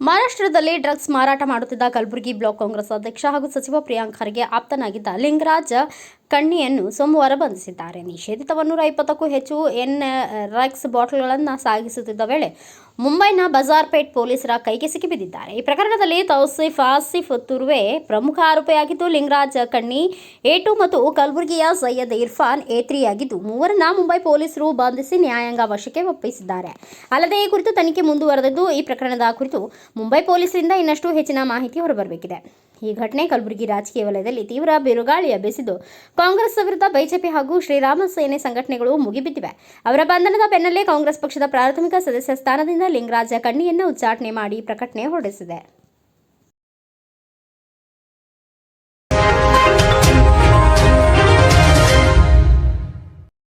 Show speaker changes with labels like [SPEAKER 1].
[SPEAKER 1] ಮಹಾರಾಷ್ಟ್ರದಲ್ಲಿ ಡ್ರಗ್ಸ್ ಮಾರಾಟ ಮಾಡುತ್ತಿದ್ದ ಕಲಬುರಗಿ ಬ್ಲಾಕ್ ಕಾಂಗ್ರೆಸ್ ಅಧ್ಯಕ್ಷ ಹಾಗೂ ಸಚಿವ ಪ್ರಿಯಾಂಕ್ ಖರ್ಗೆ ಆಪ್ತನಾಗಿದ್ದ ಲಿಂಗರಾಜ್ ಕಣ್ಣಿಯನ್ನು ಸೋಮವಾರ ಬಂಧಿಸಿದ್ದಾರೆ. ನಿಷೇಧಿತ ನೂರ ಇಪ್ಪತ್ತಕ್ಕೂ ಹೆಚ್ಚು ಎನ್ ರಕ್ಸ್ ಬಾಟಲ್ಗಳನ್ನು ಸಾಗಿಸುತ್ತಿದ್ದ ವೇಳೆ ಮುಂಬೈನ ಬಜಾರ್ಪೇಟ್ ಪೊಲೀಸರ ಕೈಗೆ ಸಿಕ್ಕಿಬಿದ್ದಿದ್ದಾರೆ. ಈ ಪ್ರಕರಣದಲ್ಲಿ ತೌಸಿಫ್ ಆಸಿಫ್ ತುರ್ವೆ ಪ್ರಮುಖ ಆರೋಪಿಯಾಗಿದ್ದು, ಲಿಂಗರಾಜ್ ಕಣ್ಣಿ ಎ ಟು ಮತ್ತು ಕಲಬುರಗಿಯ ಸೈಯದ್ ಇರ್ಫಾನ್ ಆಗಿದ್ದು ಮೂವರನ್ನ ಮುಂಬೈ ಪೊಲೀಸರು ಬಂಧಿಸಿ ನ್ಯಾಯಾಂಗ ವಶಕ್ಕೆ ಒಪ್ಪಿಸಿದ್ದಾರೆ. ಅಲ್ಲದೆ ಈ ಕುರಿತು ತನಿಖೆ ಮುಂದುವರೆದಿದ್ದು, ಈ ಪ್ರಕರಣದ ಕುರಿತು ಮುಂಬೈ ಪೊಲೀಸರಿಂದ ಇನ್ನಷ್ಟು ಹೆಚ್ಚಿನ ಮಾಹಿತಿ ಹೊರಬರಬೇಕಿದೆ. ಈ ಘಟನೆ ಕಲಬುರಗಿ ರಾಜಕೀಯ ವಲಯದಲ್ಲಿ ತೀವ್ರ ಬಿರುಗಾಳಿ ಎಬ್ಬಿಸಿದ್ದು. ಕಾಂಗ್ರೆಸ್ ವಿರುದ್ಧ ಬಿಜೆಪಿ ಹಾಗೂ ಶ್ರೀರಾಮ ಸೇನೆ ಸಂಘಟನೆಗಳು ಮುಗಿಬಿದ್ದಿವೆ. ಅವರ ಬಂಧನದ ಬೆನ್ನಲ್ಲೇ ಕಾಂಗ್ರೆಸ್ ಪಕ್ಷದ ಪ್ರಾಥಮಿಕ ಸದಸ್ಯ ಸ್ಥಾನದಿಂದ ಲಿಂಗರಾಜ ಕಣ್ಣಿಯನ್ನು ಉಚ್ಚಾಟನೆ ಮಾಡಿ ಪ್ರಕಟಣೆ ಹೊರಡಿಸಿದೆ.